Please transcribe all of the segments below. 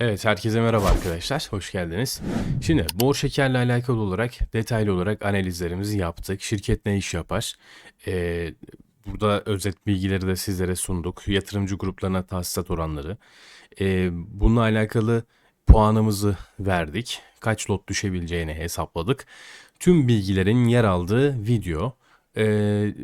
Evet, herkese merhaba arkadaşlar. Hoş geldiniz. Şimdi bor şekerle alakalı olarak detaylı olarak analizlerimizi yaptık. Şirket ne iş yapar? Ee, burada özet bilgileri de sizlere sunduk. Yatırımcı gruplarına tahsisat oranları. Ee, bununla alakalı puanımızı verdik. Kaç lot düşebileceğini hesapladık. Tüm bilgilerin yer aldığı video. Ee,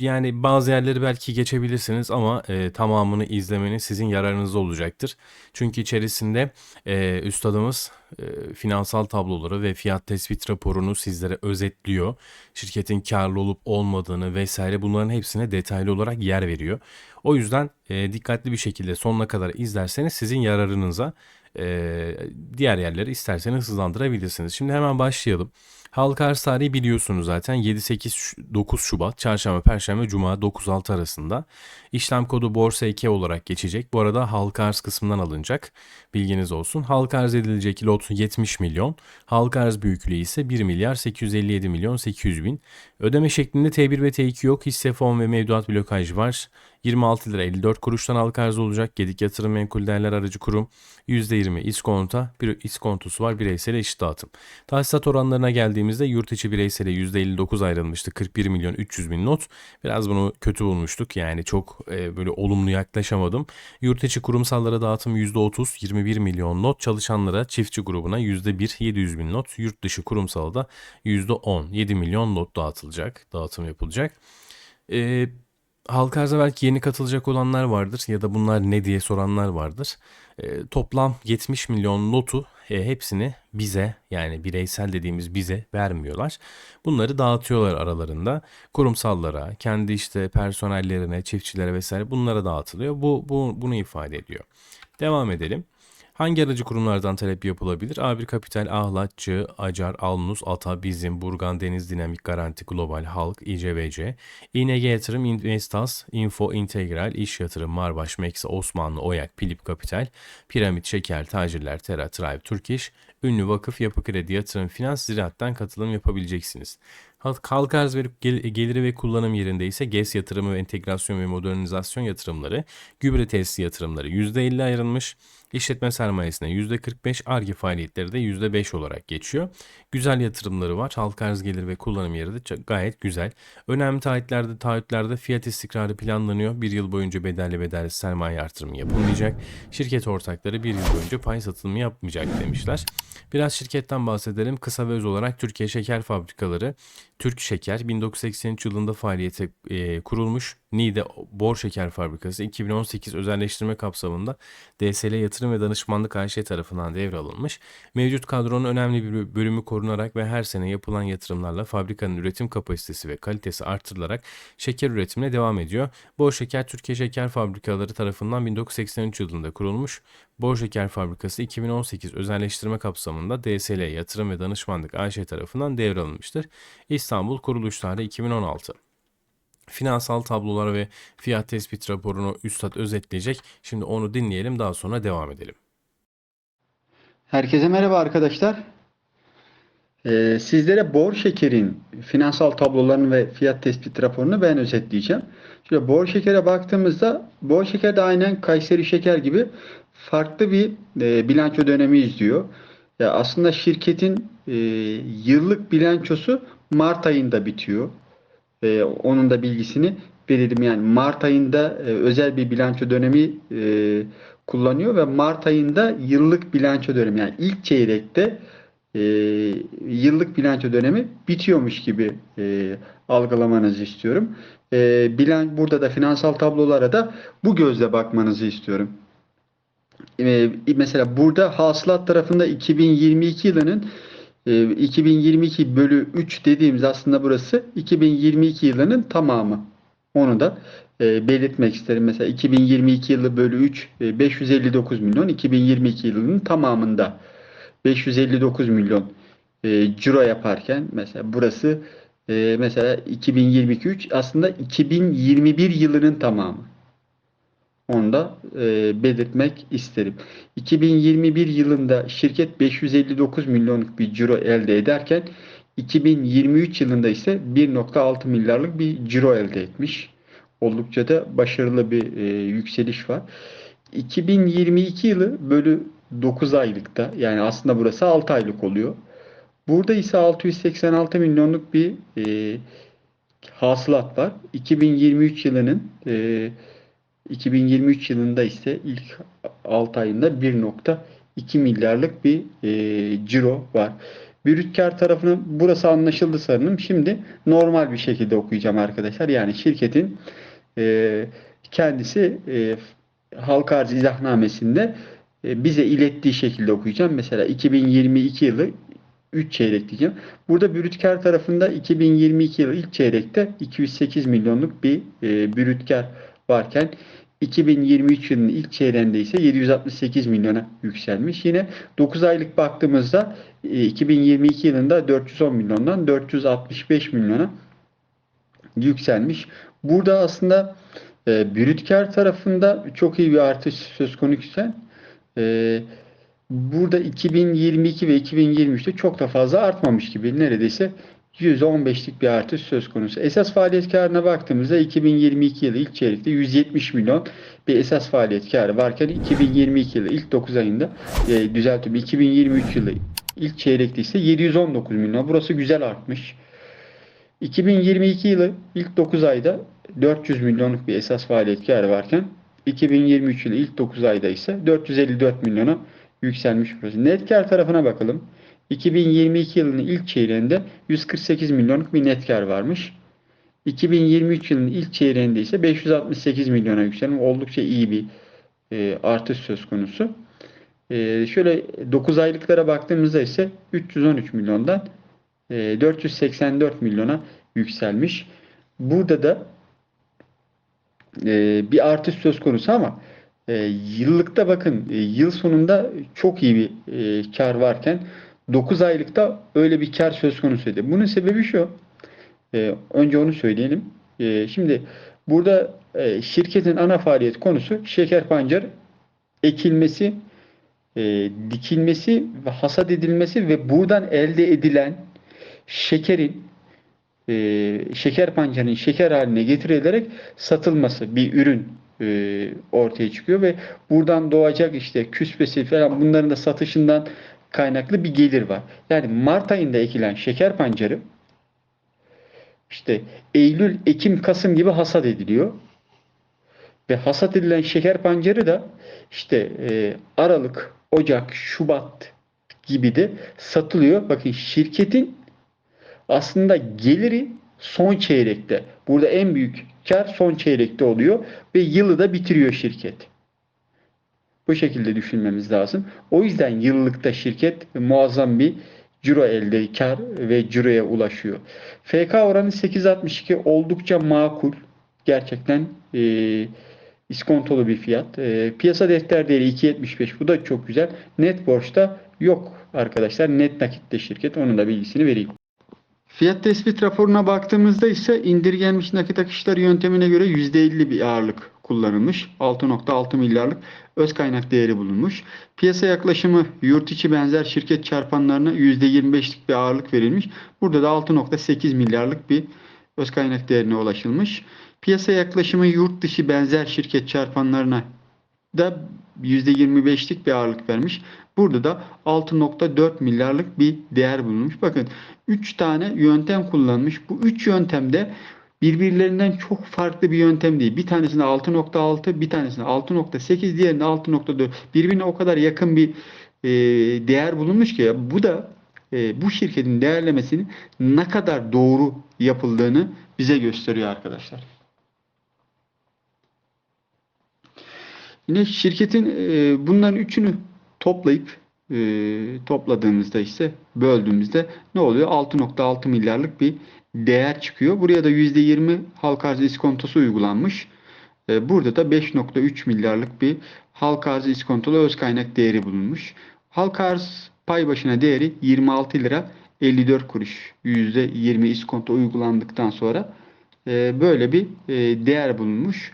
yani bazı yerleri belki geçebilirsiniz ama e, tamamını izlemeniz sizin yararınıza olacaktır. Çünkü içerisinde e, üstadımız e, finansal tabloları ve fiyat tespit raporunu sizlere özetliyor. Şirketin karlı olup olmadığını vesaire bunların hepsine detaylı olarak yer veriyor. O yüzden e, dikkatli bir şekilde sonuna kadar izlerseniz sizin yararınıza e, diğer yerleri isterseniz hızlandırabilirsiniz. Şimdi hemen başlayalım. Halka arz tarihi biliyorsunuz zaten 7-8-9 Şubat, Çarşamba, Perşembe, Cuma 9-6 arasında. İşlem kodu Borsa 2 olarak geçecek. Bu arada halka arz kısmından alınacak. Bilginiz olsun. Halka arz edilecek lot 70 milyon. Halka arz büyüklüğü ise 1 milyar 857 milyon 800 bin. Ödeme şeklinde T1 ve T2 yok. Hisse fon ve mevduat blokaj var. 26 lira 54 kuruştan halka arz olacak. Gedik Yatırım Menkul Değerler Aracı Kurum %20 iskonta, bir iskontosu var bireysel eşit dağıtım. Tahsisat oranlarına geldiğimizde yurt içi bireysele %59 ayrılmıştı. 41 milyon 300 bin not. Biraz bunu kötü bulmuştuk. Yani çok e, böyle olumlu yaklaşamadım. Yurt içi kurumsallara dağıtım %30 21 milyon not. Çalışanlara çiftçi grubuna %1 700 bin not. Yurt dışı kurumsala da %10 7 milyon not dağıtılacak. Dağıtım yapılacak. E, halka arza belki yeni katılacak olanlar vardır ya da bunlar ne diye soranlar vardır. E, toplam 70 milyon notu e, hepsini bize yani bireysel dediğimiz bize vermiyorlar. Bunları dağıtıyorlar aralarında. Kurumsallara, kendi işte personellerine, çiftçilere vesaire bunlara dağıtılıyor. Bu, bu bunu ifade ediyor. Devam edelim. Hangi aracı kurumlardan talep yapılabilir? A1 Kapital, Ahlatçı, Acar, Alnus, Ata, Bizim, Burgan, Deniz Dinamik, Garanti, Global, Halk, İCBC, İNG Yatırım, Investas, Info, Integral, İş Yatırım, Marbaş, Meksa, Osmanlı, Oyak, Pilip Kapital, Piramit, Şeker, Tacirler, Tera, Tribe, Türk İş, Ünlü Vakıf, Yapı Kredi, Yatırım, Finans, Ziraat'tan katılım yapabileceksiniz. Halk arz ve gel- geliri ve kullanım yerinde ise GES yatırımı entegrasyon ve modernizasyon yatırımları, gübre tesisi yatırımları %50 ayrılmış, işletme sermayesine %45, ARGE faaliyetleri de %5 olarak geçiyor. Güzel yatırımları var. Halk arz gelir ve kullanım yeri de gayet güzel. Önemli taahhütlerde, taahhütlerde fiyat istikrarı planlanıyor. Bir yıl boyunca bedelli bedelli sermaye artırımı yapılmayacak. Şirket ortakları bir yıl boyunca pay satılımı yapmayacak demişler. Biraz şirketten bahsedelim. Kısa ve öz olarak Türkiye Şeker Fabrikaları Türk Şeker 1983 yılında faaliyete e, kurulmuş. Niğde Bor Şeker Fabrikası 2018 özelleştirme kapsamında DSL Yatırım ve Danışmanlık AŞ tarafından devralınmış. Mevcut kadronun önemli bir bölümü korunarak ve her sene yapılan yatırımlarla fabrikanın üretim kapasitesi ve kalitesi artırılarak şeker üretimine devam ediyor. Bor Şeker Türkiye Şeker Fabrikaları tarafından 1983 yılında kurulmuş. Bor Şeker Fabrikası 2018 özelleştirme kapsamında DSL Yatırım ve Danışmanlık AŞ tarafından devralınmıştır. İstanbul kuruluş tarihi 2016. Finansal tablolar ve fiyat tespit raporunu Üstad özetleyecek. Şimdi onu dinleyelim daha sonra devam edelim. Herkese merhaba arkadaşlar. Ee, sizlere Bor Şeker'in finansal tablolarını ve fiyat tespit raporunu ben özetleyeceğim. Şöyle Bor Şeker'e baktığımızda Bor Şeker de aynen Kayseri Şeker gibi farklı bir e, bilanço dönemi izliyor. Ya aslında şirketin e, yıllık bilançosu Mart ayında bitiyor. E, onun da bilgisini verelim. Yani Mart ayında e, özel bir bilanço dönemi e, kullanıyor ve Mart ayında yıllık bilanço dönemi yani ilk çeyrekte e, yıllık bilanço dönemi bitiyormuş gibi e, algılamanızı istiyorum. E, bilan burada da finansal tablolara da bu gözle bakmanızı istiyorum. E, mesela burada hasılat tarafında 2022 yılının e, 2022 bölü 3 dediğimiz aslında burası 2022 yılının tamamı. Onu da e, belirtmek isterim. Mesela 2022 yılı bölü 3 e, 559 milyon. 2022 yılının tamamında 559 milyon e, ciro yaparken mesela burası e, mesela 2022 3 aslında 2021 yılının tamamı. Onu da e, belirtmek isterim. 2021 yılında şirket 559 milyonluk bir ciro elde ederken 2023 yılında ise 1.6 milyarlık bir ciro elde etmiş. Oldukça da başarılı bir e, yükseliş var. 2022 yılı bölü 9 aylıkta yani aslında burası 6 aylık oluyor. Burada ise 686 milyonluk bir e, hasılat var. 2023 yılının e, 2023 yılında ise ilk 6 ayında 1.2 milyarlık bir e, ciro var. Brüt kar tarafını burası anlaşıldı sanırım. Şimdi normal bir şekilde okuyacağım arkadaşlar. Yani şirketin e, kendisi e, halka arz izahnamesinde e, bize ilettiği şekilde okuyacağım. Mesela 2022 yılı 3 çeyrek diyeceğim. Burada brüt kar tarafında 2022 yılı ilk çeyrekte 208 milyonluk bir e, brüt kar varken 2023 yılının ilk çeyreğinde ise 768 milyona yükselmiş. Yine 9 aylık baktığımızda e, 2022 yılında 410 milyondan 465 milyona yükselmiş. Burada aslında e, brüt kar tarafında çok iyi bir artış söz konusuyken e, burada 2022 ve 2023'te çok da fazla artmamış gibi neredeyse %15'lik bir artış söz konusu. Esas faaliyet karına baktığımızda 2022 yılı ilk çeyrekte 170 milyon bir esas faaliyet karı varken 2022 yılı ilk 9 ayında e, düzeltiyorum 2023 yılı ilk çeyrekte ise 719 milyon. Burası güzel artmış. 2022 yılı ilk 9 ayda 400 milyonluk bir esas faaliyet karı varken 2023 yılı ilk 9 ayda ise 454 milyona yükselmiş burası. Net kar tarafına bakalım. 2022 yılının ilk çeyreğinde 148 milyonluk bir net kar varmış. 2023 yılının ilk çeyreğinde ise 568 milyona yükselmiş. Oldukça iyi bir e, artış söz konusu. E, şöyle 9 aylıklara baktığımızda ise 313 milyondan e, 484 milyona yükselmiş. Burada da e, bir artış söz konusu ama e, yıllıkta bakın e, yıl sonunda çok iyi bir e, kar varken 9 aylıkta öyle bir kar söz konusuydu. Bunun sebebi şu. E, önce onu söyleyelim. E, şimdi burada e, şirketin ana faaliyet konusu şeker pancar ekilmesi, e, dikilmesi ve hasat edilmesi ve buradan elde edilen şekerin e, şeker pancarının şeker haline getirilerek satılması bir ürün e, ortaya çıkıyor ve buradan doğacak işte küspesi falan bunların da satışından kaynaklı bir gelir var. Yani Mart ayında ekilen şeker pancarı işte Eylül, Ekim, Kasım gibi hasat ediliyor. Ve hasat edilen şeker pancarı da işte e, Aralık, Ocak, Şubat gibi de satılıyor. Bakın şirketin aslında geliri son çeyrekte. Burada en büyük kar son çeyrekte oluyor ve yılı da bitiriyor şirket. Bu şekilde düşünmemiz lazım. O yüzden yıllıkta şirket muazzam bir ciro elde, kar ve ciroya ulaşıyor. FK oranı 8.62 oldukça makul. Gerçekten e, iskontolu bir fiyat. E, piyasa defter değeri 2.75. Bu da çok güzel. Net borçta yok arkadaşlar. Net nakitte şirket. Onun da bilgisini vereyim. Fiyat tespit raporuna baktığımızda ise indirgenmiş nakit akışları yöntemine göre %50 bir ağırlık kullanılmış. 6.6 milyarlık öz kaynak değeri bulunmuş. Piyasa yaklaşımı yurt içi benzer şirket çarpanlarına %25'lik bir ağırlık verilmiş. Burada da 6.8 milyarlık bir öz kaynak değerine ulaşılmış. Piyasa yaklaşımı yurt dışı benzer şirket çarpanlarına da %25'lik bir ağırlık vermiş. Burada da 6.4 milyarlık bir değer bulunmuş. Bakın 3 tane yöntem kullanmış. Bu 3 yöntemde birbirlerinden çok farklı bir yöntem değil. Bir tanesinde 6.6, bir tanesinde 6.8, diğerinde 6.4. Birbirine o kadar yakın bir e, değer bulunmuş ki bu da e, bu şirketin değerlemesinin ne kadar doğru yapıldığını bize gösteriyor arkadaşlar. Yine şirketin e, bunların üçünü toplayıp e, topladığımızda ise böldüğümüzde ne oluyor? 6.6 milyarlık bir değer çıkıyor. Buraya da %20 halka arz iskontosu uygulanmış. E, burada da 5.3 milyarlık bir halka arz iskontolu öz kaynak değeri bulunmuş. Halka arz pay başına değeri 26 lira 54 kuruş. %20 iskonto uygulandıktan sonra e, böyle bir e, değer bulunmuş.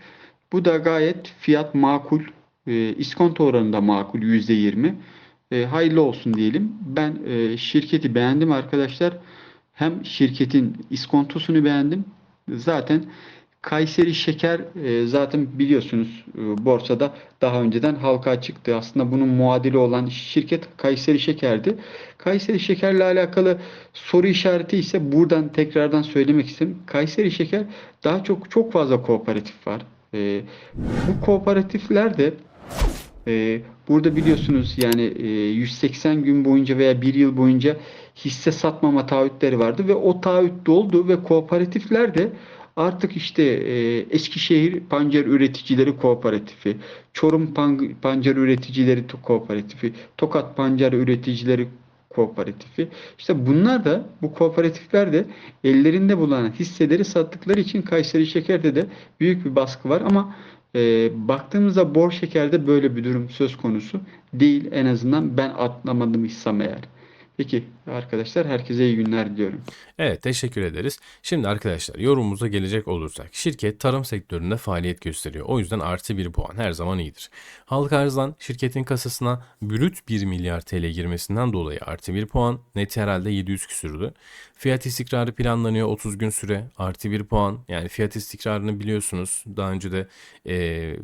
Bu da gayet fiyat makul. İskonto oranı da makul %20. E, hayırlı olsun diyelim. Ben şirketi beğendim arkadaşlar. Hem şirketin iskontosunu beğendim. Zaten Kayseri Şeker e, zaten biliyorsunuz e, borsada daha önceden halka çıktı. Aslında bunun muadili olan şirket Kayseri Şeker'di. Kayseri Şeker'le alakalı soru işareti ise buradan tekrardan söylemek istedim. Kayseri Şeker daha çok çok fazla kooperatif var. E, bu kooperatifler de ee, burada biliyorsunuz yani e, 180 gün boyunca veya bir yıl boyunca hisse satmama taahhütleri vardı ve o taahhüt doldu ve kooperatifler de artık işte e, Eskişehir Pancar Üreticileri Kooperatifi, Çorum Pan- Pancar Üreticileri Kooperatifi, Tokat Pancar Üreticileri Kooperatifi. İşte bunlar da bu kooperatifler de ellerinde bulunan hisseleri sattıkları için Kayseri Şeker'de de büyük bir baskı var ama e, baktığımızda bor şekerde böyle bir durum söz konusu değil. En azından ben atlamadım hissam eğer. Peki arkadaşlar herkese iyi günler diliyorum. Evet teşekkür ederiz. Şimdi arkadaşlar yorumumuza gelecek olursak şirket tarım sektöründe faaliyet gösteriyor. O yüzden artı bir puan her zaman iyidir. Halka arzdan şirketin kasasına brüt 1 milyar TL girmesinden dolayı artı bir puan net herhalde 700 küsürdü. Fiyat istikrarı planlanıyor 30 gün süre artı bir puan. Yani fiyat istikrarını biliyorsunuz daha önce de eee,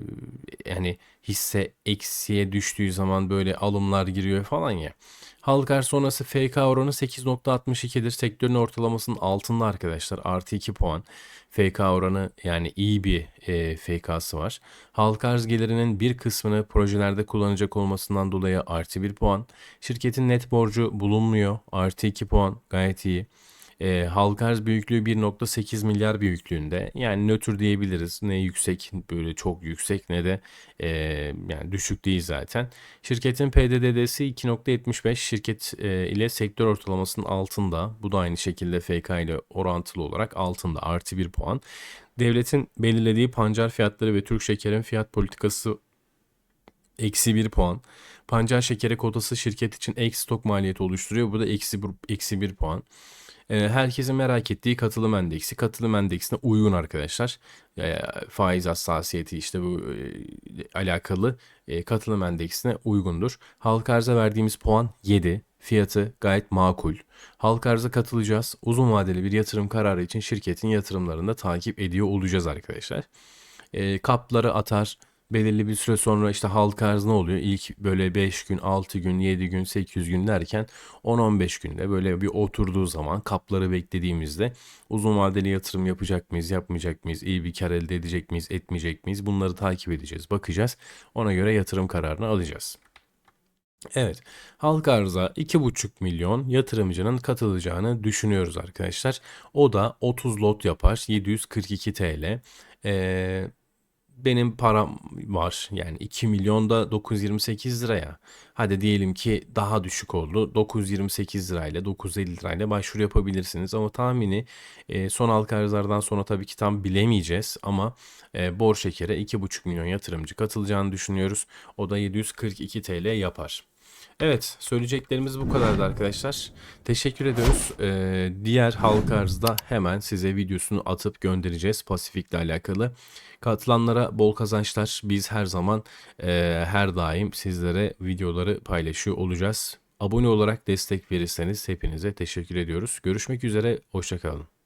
yani hisse eksiye düştüğü zaman böyle alımlar giriyor falan ya. Halk arz sonrası FK oranı 8.62'dir. Sektörün ortalamasının altında arkadaşlar. Artı 2 puan. FK oranı yani iyi bir e, FK'sı var. Halk arz gelirinin bir kısmını projelerde kullanacak olmasından dolayı artı 1 puan. Şirketin net borcu bulunmuyor. Artı 2 puan gayet iyi. E, halka büyüklüğü 1.8 milyar büyüklüğünde. Yani nötr diyebiliriz. Ne yüksek böyle çok yüksek ne de e, yani düşük değil zaten. Şirketin PDD'si 2.75 şirket e, ile sektör ortalamasının altında. Bu da aynı şekilde FK ile orantılı olarak altında artı 1 puan. Devletin belirlediği pancar fiyatları ve Türk Şeker'in fiyat politikası eksi 1 puan. Pancar şekeri kotası şirket için ek stok maliyeti oluşturuyor. Bu da eksi 1, eksi 1 puan. Ee, herkesin merak ettiği katılım endeksi. Katılım endeksine uygun arkadaşlar. Ee, faiz hassasiyeti işte bu e, alakalı e, katılım endeksine uygundur. Halka arza verdiğimiz puan 7. Fiyatı gayet makul. Halka arza katılacağız. Uzun vadeli bir yatırım kararı için şirketin yatırımlarını da takip ediyor olacağız arkadaşlar. E, kapları atar. Belirli bir süre sonra işte halka arz ne oluyor? İlk böyle 5 gün, 6 gün, 7 gün, 8 gün derken 10-15 günde böyle bir oturduğu zaman kapları beklediğimizde uzun vadeli yatırım yapacak mıyız, yapmayacak mıyız, iyi bir kar elde edecek miyiz, etmeyecek miyiz? Bunları takip edeceğiz, bakacağız. Ona göre yatırım kararını alacağız. Evet, halka arıza 2,5 milyon yatırımcının katılacağını düşünüyoruz arkadaşlar. O da 30 lot yapar 742 TL. Ee, benim param var yani 2 milyonda 928 liraya. Hadi diyelim ki daha düşük oldu. 928 lirayla 950 lirayla başvuru yapabilirsiniz. Ama tahmini e, son halka arzlardan sonra tabii ki tam bilemeyeceğiz. Ama e, bor şekere 2,5 milyon yatırımcı katılacağını düşünüyoruz. O da 742 TL yapar. Evet, söyleyeceklerimiz bu kadardı arkadaşlar. Teşekkür ediyoruz. Ee, diğer halka arzda hemen size videosunu atıp göndereceğiz Pasifik'le alakalı. Katılanlara bol kazançlar. Biz her zaman e, her daim sizlere videoları paylaşıyor olacağız. Abone olarak destek verirseniz hepinize teşekkür ediyoruz. Görüşmek üzere, hoşçakalın.